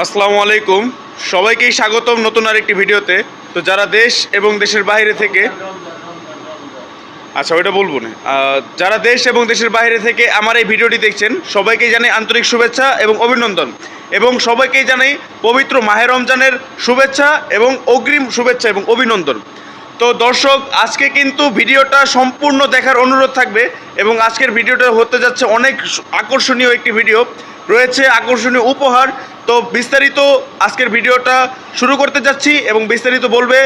আসসালামু আলাইকুম। সবাইকেই স্বাগতম নতুন আরেকটি ভিডিওতে। তো যারা দেশ এবং দেশের বাইরে থেকে আচ্ছা ওইটা বলব না। যারা দেশ এবং দেশের বাইরে থেকে আমার এই ভিডিওটি দেখছেন, সবাইকে জানাই আন্তরিক শুভেচ্ছা এবং অভিনন্দন। এবং সবাইকেই জানাই পবিত্র মাহে রমজানের শুভেচ্ছা এবং অগ্রিম শুভেচ্ছা এবং অভিনন্দন। তো দর্শক, আজকে কিন্তু ভিডিওটা সম্পূর্ণ দেখার অনুরোধ থাকবে এবং আজকের ভিডিওটা হতে যাচ্ছে অনেক আকর্ষণীয় একটি ভিডিও। রয়েছে আকর্ষণীয় উপহার। তো বিস্তারিত আজকের ভিডিওটা শুরু করতে যাচ্ছি এবং বিস্তারিত বলবে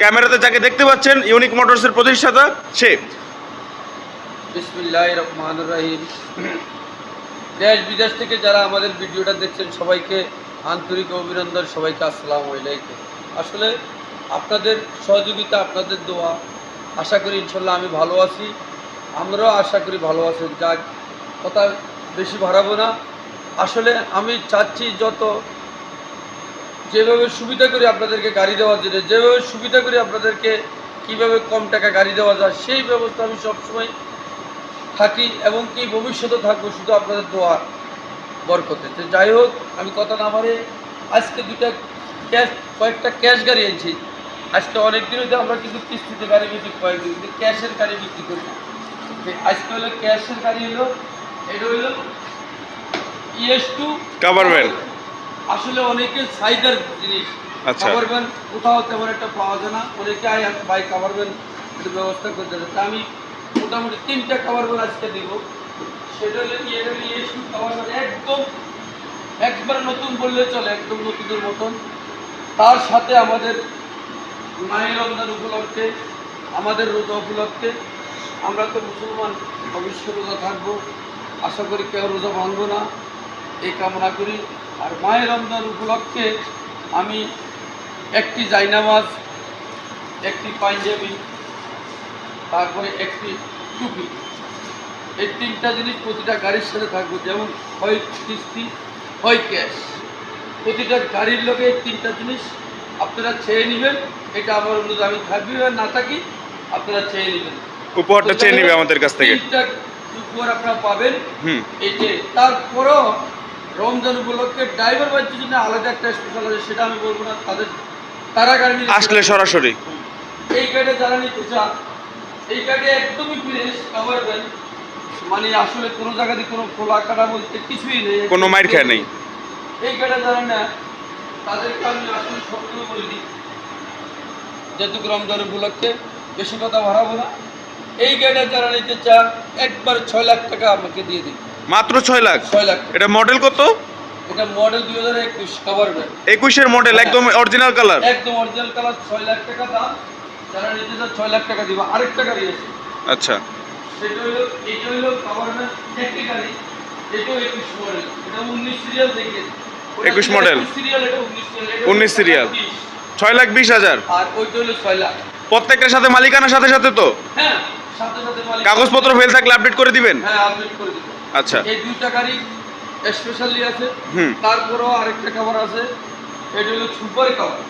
ক্যামেরাতে যাকে দেখতে পাচ্ছেন, ইউনিক মোটরসের প্রতিষ্ঠাতা সে। দেশ বিদেশ থেকে যারা আমাদের ভিডিওটা দেখছেন, সবাইকে আন্তরিক অভিনন্দন, সবাইকে আসসালামু আসলে আপনাদের সহযোগিতা, আপনাদের দোয়া। আশা করি ইনশাল্লাহ আমি ভালো আছি। আমরাও আশা করি ভালো আছেন। যাক, কথা বেশি বাড়াবো না। আসলে আমি চাচ্ছি যত যেভাবে সুবিধা করে আপনাদেরকে গাড়ি দেওয়ার জন্য যেভাবে সুবিধা করে আপনাদেরকে কীভাবে কম টাকা গাড়ি দেওয়া যায়, সেই ব্যবস্থা আমি সবসময় থাকি এবং কি ভবিষ্যতে থাকব শুধু আপনাদের দোয়া বরকতে। তো যাই হোক, আমি কথা না মারে আজকে দুটা ক্যাশ কয়েকটা ক্যাশ গাড়ি এনেছি। আজকে অনেক দিন হতে আমরা কিন্তু কিস্তিতে গাড়ি বিক্রি কয়েকদিন কিন্তু ক্যাশের গাড়ি বিক্রি করি আজকে হলো ক্যাশের গাড়ি হলো এটা হলো ইএস টু van। আসলে অনেকের সাইজের জিনিস আচ্ছা। কাভার ভ্যান কোথাও তেমন একটা পাওয়া যায় না। অনেকে আয় বাইক কাভার ভ্যান একটু ব্যবস্থা করতে তা আমি মোটামুটি তিনটা কাভার ভ্যান আজকে দিব। সেটা হলে কি এটা হলো ইএসটু কাভার ভ্যান একদম একবার নতুন বললে চলে একদম নতুনের মতন। তার সাথে আমাদের মায়ের রমজান উপলক্ষে, আমাদের রোজা উপলক্ষে আমরা তো মুসলমান অবশ্যই রোজা থাকব। আশা করি কেউ রোজা ভাঙবো না। এই কামনা করি। আর মায়ের রমজান উপলক্ষে আমি একটি জাইনামাজ, একটি পাঞ্জাবি, তারপরে একটি টুপি। এই তিনটা জিনিস প্রতিটা গাড়ির সাথে থাকবে। যেমন হয় কিস্তি হয় ক্যাশ। প্রতিটা গাড়ির লোকে তিনটা জিনিস আপনারা চেয়ে নেবেন। এটা আমার অনুরোধ আমি থাকবি বা না থাকি আপনারা চেয়ে নেবেন। উপহারটা চেয়ে নেবে আমাদের কাছ থেকে। উপহার আপনারা পাবেন। এই যে তারপরও রমজান উপলক্ষে ড্রাইভার বাচ্চার জন্য আলাদা একটা স্পেশাল আছে সেটা আমি বলব না তাদের তারা গাড়ি আসলে সরাসরি। এই গাড়ি যারা নিতে চান এই গাড়ি একদমই ফ্রেশ দেন মানে আসলে কোনো জায়গাতে কোনো খোলা কাটা বলতে কিছুই নেই। কোনো মাইর খেয়ে নেই। এই গাড়ি যারা না তাদেরকে আমি আসলে সবগুলো বলে দিই যেহেতু রমজান উপলক্ষে বেশি কথা বাড়াবো না। এই গাড়িটা যারা নিতে চান একবার ছয় লাখ টাকা আমাকে দিয়ে দিন। মাত্র ছয় লাখ? ছয় লাখ এটা মডেল কত? এটা মডেল দুই হাজার একুশ কাভার ব্যাগ একুশের মডেল একদম অরিজিনাল কালার একদম অরিজিনাল কালার ছয় লাখ টাকা দাম। যারা নিতে চান ছয় লাখ টাকা দিব। আরেকটা গাড়ি আছে আচ্ছা। সেটা হলো এটা হলো কাভার ব্যাগ একটি গাড়ি এটাও একুশ মডেল এটা উনিশ সিরিয়াল দেখে 21 model। সিরিয়াল এটা উনিশ সিরিয়াল 19 serial। ছয় লাখ বিশ হাজার। আর ওইটা হলো ছয় লাখ। প্রত্যেকটার সাথে মালিকানার সাথে সাথে তো? হ্যাঁ সাথে সাথে মালিক- কাগজপত্র ফেল থাকলে আপডেট করে দিবেন? হ্যাঁ আপডেট করে দিব। আচ্ছা। এই দুইটা গাড়ি স্পেশালি আছে। হুম। তারপরেও আরেকটা কাভার আছে। এটা হলো সুপার কাভার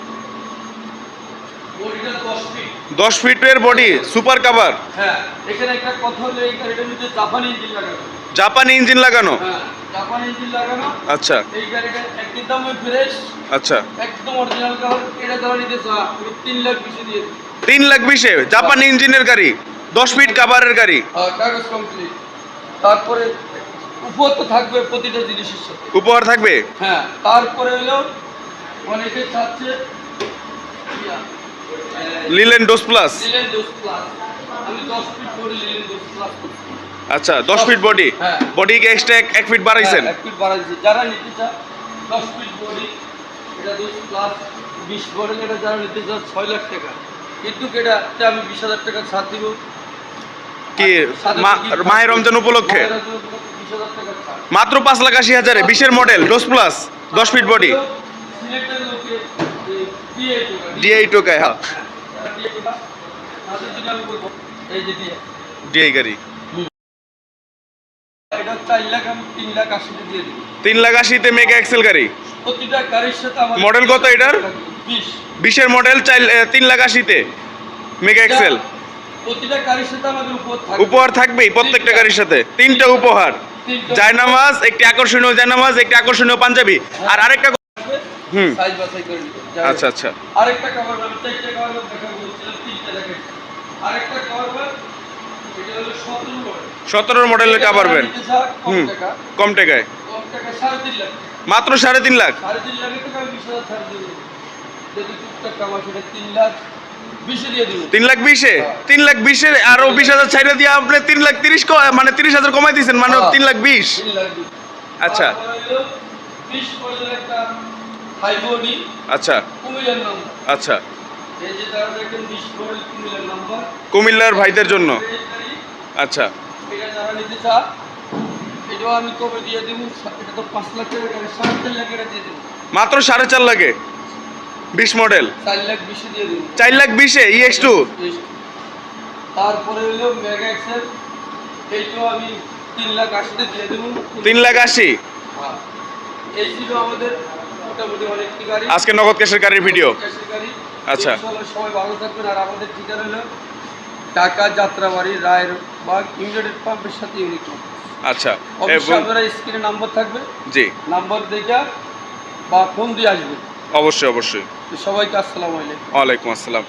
বডিটা দশ ফিট দশ ফিটের বডি সুপার কাভার হ্যাঁ এখানে একটা কথা হলো এই গাড়িটার মধ্যে জাপানি ইঞ্জিন লাগানো। জাপানি ইঞ্জিন লাগানো? হ্যাঁ জাপানি ইঞ্জিন লাগানো। আচ্ছা। এই গাড়িটা একদম ফ্রেশ আচ্ছা। একদম অরিজিনাল কাভার এটা ধরা নিতে তিন লাখ বেশি দিয়ে তিন লাখ বিশে জাপানি ইঞ্জিনের গাড়ি দশ ফিট কাভারের গাড়ি। কাগজ কমপ্লিট তারপরে উপর তো থাকবে প্রতিটা জিনিসের সাথে। উপহার থাকবে? হ্যাঁ তারপরে হলো অনেকে চাচ্ছে লিলেন ডোস প্লাস লিলেন দোষ প্লাস আমি দশ ফিট করে লিলেন দোষ প্লাস আচ্ছা দশ ফিট বডি বডি বডিকে এক্সট্রা এক ফিট বাড়াইছেন? হ্যাঁ, এক ফিট বাড়াইছি। যারা নিতে চায় দশ ফিট বডি এটা দশ প্লাস বিশ মডেল এটা যারা নিতে চায় ছয় লাখ টাকা। কিন্তু এটা আমি বিশ হাজার টাকা ছাড় দিব। কি সাথে মা- gift মাহের রমজান উপলক্ষে? মাত্র পাঁচ লাখ আশি হাজারে বিশের মডেল ডোস প্লাস দশ ফিট বডি ডিআই টোকায় হ্যাঁ। ডিআই গাড়ি। এটা চার লাখ আমি তিন লাখ আশিতে দিয়ে দিই তিন লাখ আশিতে মেগা এক্সেল গাড়ি? প্রতিটা গাড়ির সাথে আমার Model কত এটার? বিশ। বিশের মডেল তিন লাখ আশিতে মেগা এক্সেল প্রতিটা গাড়ির সাথে আমাদের উপর থাকবে। উপহার থাকবেই প্রত্যেকটা গাড়ির সাথে। তিনটা উপহার। জায়নামাজ একটি আকর্ষণীয় জায়নামাজ একটি আকর্ষণীয় পাঞ্জাবি। আর আরেকটা হুম। আচ্ছা আচ্ছা। আরেকটা কভার আমি চারটে কভার দেখাবো তিনটা দেখেন আরেকটা কভার এটা হলো সতেরো মডেল সতেরোর মডেলের কাভার ভ্যান নিতে হুম কম টাকায়। লাখ। মাত্র সাড়ে তিন লাখ? তিন আমি বিশ সেটা তিন লাখ বিশে তিন লাখ বিশে? তিন আরও বিশ হাজার ছাইড়ে দিয়ে আপনি তিন লাখ তিরিশ মানে তিরিশ হাজার কমাই দিয়েছেন মানে হ্যাঁ। তিন লাখ বিশ। লাখ আচ্ছা। আচ্ছা। আচ্ছা। মডেল কুমিল্লার ভাইদের জন্য। আচ্ছা। এটা যারা নিতে চা এটাও আমি কবে দিয়ে দেবো। এটা তো পাঁচ লাখ টাকা সাড়ে চার লাখ টাকা দিয়ে দেবো। মাত্র সাড়ে চার লাখে বিশ মডেল? চার লাখ বিশে দিয়ে দেবো। চার লাখ বিশে? ইএক্স টু তারপরে হলো মেগা এক্সেল এইটাও আমি তিন লাখ আশিতে দিয়ে দেবো। তিন লাখ আশি? হ্যাঁ। এই ছিল আমাদের মোটামুটি অনেকটি গাড়ি। আজকে নগদ ক্যাশের গাড়ির ভিডিও। আচ্ছা। সবাই ভালো থাকবেন। আর আমাদের ঠিকানা হলো ঢাকা যাত্রাবাড়ি রায়ের বাগ ইউনাইটেড পাম্পের সাথে ইউনিকম আচ্ছা অবশ্যই আপনারা স্ক্রিনে নাম্বার থাকবে। জি। নাম্বার দেখে বা ফোন দিয়ে আসবেন। অবশ্যই অবশ্যই। সবাইকে আসসালামু আলাইকুম। ওয়ালাইকুম আসসালাম।